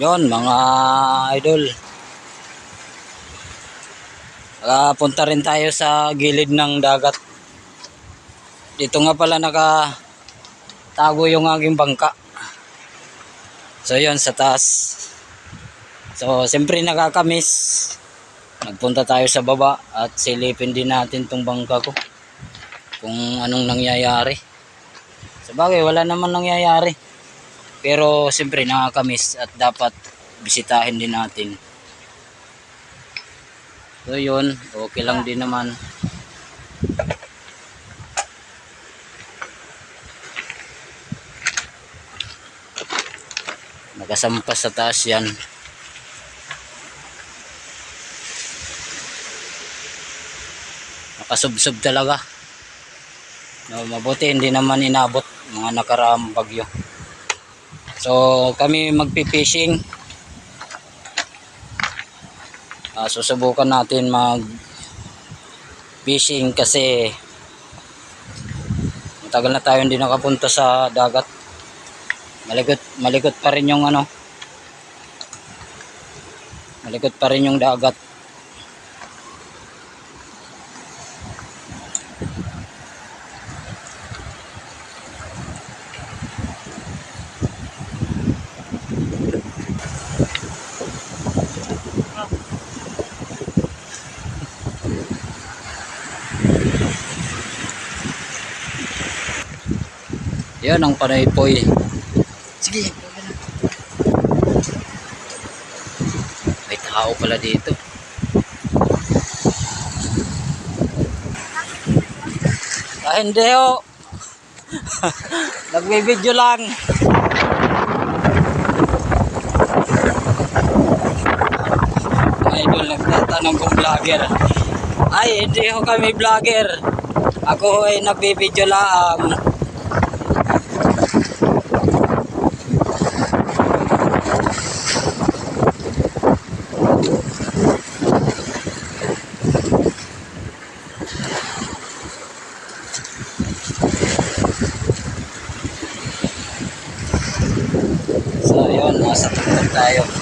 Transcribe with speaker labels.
Speaker 1: Yon mga idol. Nakapunta rin tayo sa gilid ng dagat. Dito nga pala naka tago yung aking bangka. So yon sa taas. So siyempre nakakamiss. Nagpunta tayo sa baba at silipin din natin tong bangka ko. Kung anong nangyayari. Sa bagay wala naman nangyayari. Pero siyempre nakakamiss at dapat bisitahin din natin. So yun, okay lang din naman. Nakasampas sa taas yan. Nakasubsob talaga. No, mabuti hindi naman inabot mga nakaraang bagyo. So kami magpi-fishing. Ah, susubukan natin mag fishing kasi matagal na tayo hindi nakapunta sa dagat. Malikot, malikot pa rin yung ano. Malikot pa rin yung dagat. Yan ang panaypoy. Sige. May tao pala dito. Ah, hindi ho. Nagbibideo lang. Idol, nagtatanong kung vlogger. Ay, hindi ho kami vlogger. Ako ay nagbibideo lang. So yun, nasa tuktok tayo.